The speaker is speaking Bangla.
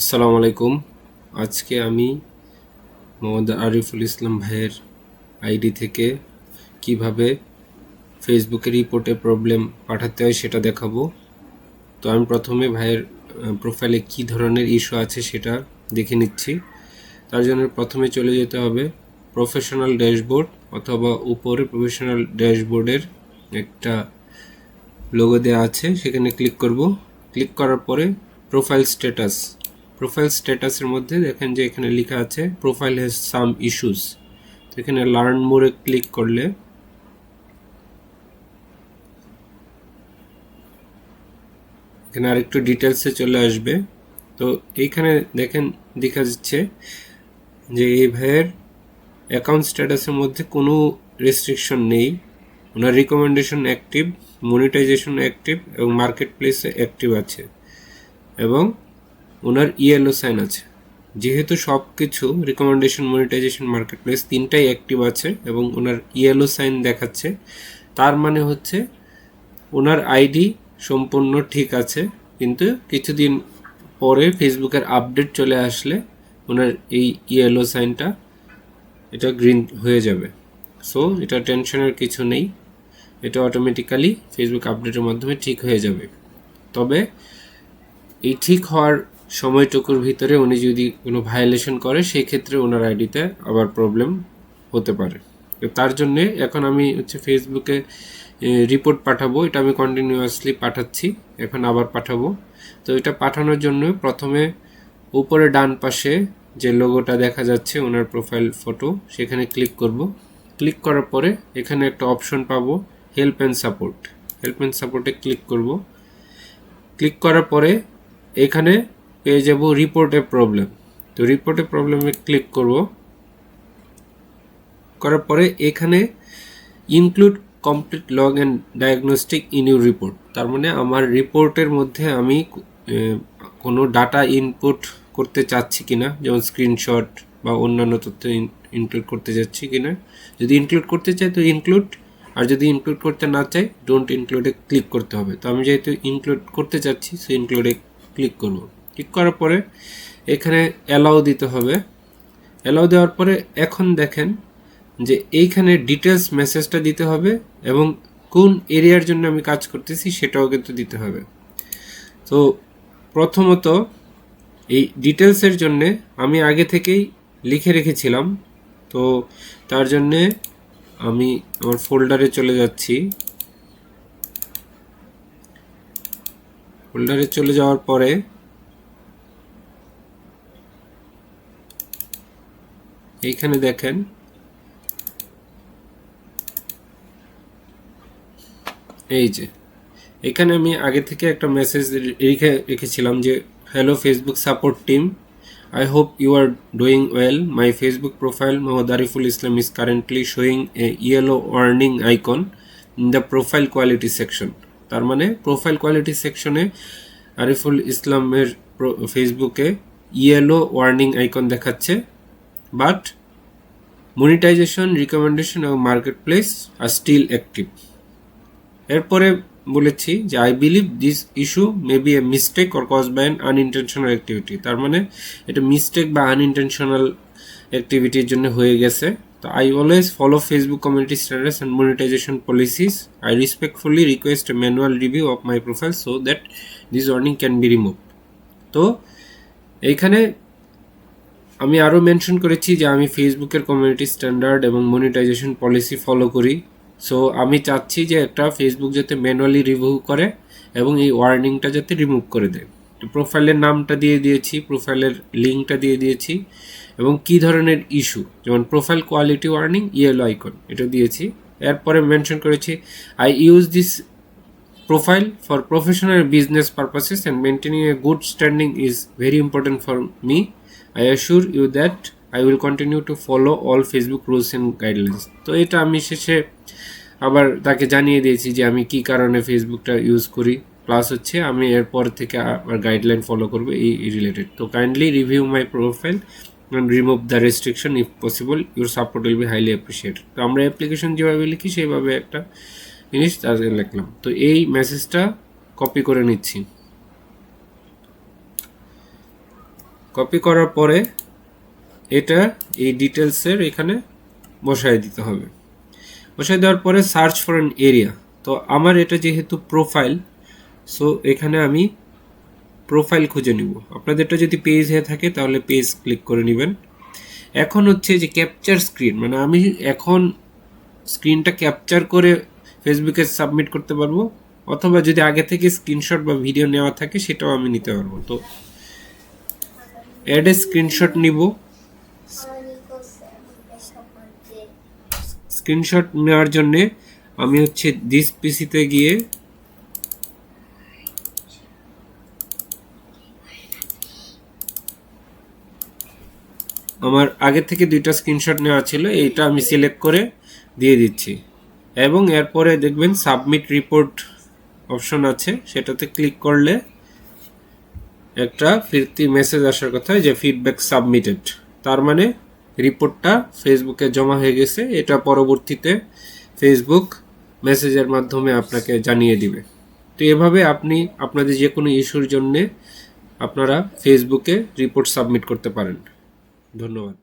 আসসালামু আলাইকুম। আজকে আমি মোহাম্মদ আরিফুল ইসলাম ভাইয়ের আইডি থেকে কীভাবে ফেসবুকে রিপোর্টে প্রবলেম পাঠাতে হয় সেটা দেখাবো। তো আমি প্রথমে ভাইয়ের প্রোফাইলে কি ধরনের ইস্যু আছে সেটা দেখে নিচ্ছি। তার জন্য প্রথমে চলে যেতে হবে প্রফেশনাল ড্যাশবোর্ড অথবা উপরে প্রফেশনাল ড্যাশবোর্ডের একটা লোগো দেওয়া আছে, সেখানে ক্লিক করব। ক্লিক করার পরে প্রোফাইল স্ট্যাটাস। প্রোফাইল স্ট্যাটাসের মধ্যে দেখেন যে এখানে লেখা আছে প্রোফাইল হ্যাজ সাম ইস্যুস তো এখানে লার্ন মোরে ক্লিক করলে এখানে আরেকটু ডিটেলসে চলে আসবে। তো এইখানে দেখেন দেখা যাচ্ছে যে এই ভাইয়ের অ্যাকাউন্ট স্ট্যাটাসের মধ্যে কোনো রেস্ট্রিকশন নেই। ওনার রিকমেন্ডেশন অ্যাক্টিভ মনিটাইজেশন অ্যাক্টিভ এবং মার্কেট প্লেসে অ্যাক্টিভ আছে। এবং ওনার ইয়েলো সাইন আছে। যেহেতু সব কিছু রিকমেন্ডেশন মনিটাইজেশন মার্কেট প্লেস তিনটাই অ্যাক্টিভ আছে এবং ওনার ইয়েলো সাইন দেখাচ্ছে, তার মানে হচ্ছে ওনার আইডি সম্পূর্ণ ঠিক আছে, কিন্তু কিছুদিন পরে ফেসবুকের আপডেট চলে আসলে ওনার এই ইয়েলো সাইনটা এটা গ্রিন হয়ে যাবে। সো এটা টেনশনের কিছু নেই, এটা অটোমেটিক্যালি ফেসবুক আপডেটের মাধ্যমে ঠিক হয়ে যাবে। তবে এই ঠিক হওয়ার সময়টুকুর ভিতরে উনি যদি কোনো ভায়োলেশন করে সেই ক্ষেত্রে ওনার আইডিতে আবার প্রবলেম হতে পারে। তার জন্যে এখন আমি হচ্ছে ফেসবুকে রিপোর্ট পাঠাবো। এটা আমি কন্টিনিউয়াসলি পাঠাচ্ছি। এখন আবার পাঠাবো। তো এটা পাঠানোর জন্য প্রথমে উপরে ডান পাশে যে লোগোটা দেখা যাচ্ছে, ওনার প্রোফাইল ফটো সেখানে ক্লিক করব। ক্লিক করার পরে এখানে একটা অপশন পাবো help and support help and সাপোর্টে ক্লিক করব। ক্লিক করার পরে এখানে পেয়ে যাব রিপোর্টে প্রবলেম তো রিপোর্টে প্রবলেমে ক্লিক করব। করার পরে এখানে include complete log and diagnostic in your report তার মানে আমার রিপোর্টের মধ্যে আমি কোনো ডাটা ইনপুট করতে চাচ্ছি কিনা, যেমন স্ক্রিনশট বা অন্যান্য তথ্য ইনক্লুড করতে যাচ্ছি কিনা। যদি ইনক্লুড করতে চাই তো ইনক্লুড আর যদি ইনক্লুড করতে না চাই ডোন্ট ইনক্লুডে ক্লিক করতে হবে। তো আমি যেহেতু ইনক্লুড করতে চাচ্ছি সো ইনক্লুডে ক্লিক করব। ক্লিক করার পরে এখানে অ্যালাউ দিতে হবে। অ্যালাউ দেওয়ার পরে এখন দেখেন যে এইখানে ডিটেলস মেসেজটা দিতে হবে এবং কোন এরিয়ার জন্য আমি কাজ করতেছি সেটাও কিন্তু দিতে হবে। তো প্রথমত এই ডিটেলসের জন্যে আমি আগে থেকেই লিখে রেখেছিলাম। তো তার জন্যে আমি আমার ফোল্ডারে চলে যাচ্ছি। ফোল্ডারে চলে যাওয়ার পরে এইখানে দেখেন। এই যে, এখানে আমি আগে থেকে একটা মেসেজ রেখে রেখেছিলাম যে hello Facebook support team I hope you are doing well my Facebook profile Mohammad Ariful Islam is currently showing a yellow warning icon in the profile quality section তার মানে প্রোফাইল কোয়ালিটি সেকশনে আরিফুল ইসলামের ফেসবুকে ইয়েলো ওয়ার্নিং আইকন দেখাচ্ছে। বাট মনিটাইজেশন রিকমেন্ডেশন এবং প্লেস আর স্টিল অ্যাক্টিভ এরপরে বলেছি যে I believe this issue may be a mistake or cause by an unintentional activity তার মানে এটা মিস্টেক বা আনইনটেনশনাল অ্যাক্টিভিটির জন্য হয়ে গেছে। তো I always follow Facebook community status and monetization policies I respectfully request manual review of my profile so that this warning can be remove তো, এইখানে আমি আরও মেনশন করেছি যে আমি ফেসবুকের কমিউনিটি স্ট্যান্ডার্ড এবং মনিটাইজেশন পলিসি ফলো করি। সো আমি চাচ্ছি যে একটা ফেসবুক যাতে ম্যানুয়ালি রিভিউ করে এবং এই ওয়ার্নিংটা যাতে রিমুভ করে দেয়। তো প্রোফাইলের নামটা দিয়ে দিয়েছি প্রোফাইলের লিঙ্কটা দিয়ে দিয়েছি এবং কি ধরনের ইস্যু যেমন profile quality warning yellow icon এটা দিয়েছি। এরপরে মেনশন করেছি I use this profile for professional business purposes and maintaining a good standing is very important for me I assure you that I will continue to follow all Facebook rules and guidelines তো এটা আমি শেষে আবার তাকে জানিয়ে দিয়েছি যে আমি কি কারণে ফেসবুকটা ইউজ করি। প্লাস হচ্ছে আমি এরপর থেকে আমার গাইডলাইন ফলো করব এই রিলেটেড তো kindly review my profile and remove the restriction if possible your support will be highly appreciate তো আমরা অ্যাপ্লিকেশন যেভাবে লিখি, সেইভাবে একটা জিনিস তাদের লিখলাম। তো এই মেসেজটা কপি করে নিচ্ছি। কপি করার পরে এটা এই ডিটেলসের এখানে বসায় দিতে হবে। বসায় দেওয়ার পরে সার্চ ফর অ্যান এরিয়া তো আমার এটা যেহেতু প্রোফাইল সো এখানে আমি প্রোফাইল খুঁজে নিব। আপনাদেরটা যদি পেজ হয়ে থাকে, তাহলে পেজ ক্লিক করে নেবেন। এখন হচ্ছে যে ক্যাপচার স্ক্রিন মানে আমি এখন স্ক্রিনটা ক্যাপচার করে ফেসবুকে সাবমিট করতে পারব, অথবা যদি আগে থেকে স্ক্রিনশট বা ভিডিও নেওয়া থাকে, সেটাও আমি নিতে পারব। তো অ্যাড স্ক্রিনশট নিব স্ক্রিনশট নেওয়ার জন্যে আমি হচ্ছে দিস পিসিতে গিয়ে আমার আগে থেকে দুইটা স্ক্রিনশট নেওয়া ছিল, এইটা আমি সিলেক্ট করে দিয়ে দিচ্ছি। এবং এরপরে দেখবেন সাবমিট রিপোর্ট অপশন আছে, সেটাতে ক্লিক করলে একটা ফিরতি মেসেজ আসার কথা যে ফিডব্যাক সাবমিটেড তার মানে রিপোর্টটা ফেসবুকে জমা হয়ে গেছে, এটা পরবর্তীতে ফেসবুক মেসেজের মাধ্যমে আপনাকে জানিয়ে দিবে। তো এভাবে আপনি আপনাদের যে কোনো ইস্যুর জন্যে আপনারা ফেসবুকে রিপোর্ট সাবমিট করতে পারেন। ধন্যবাদ।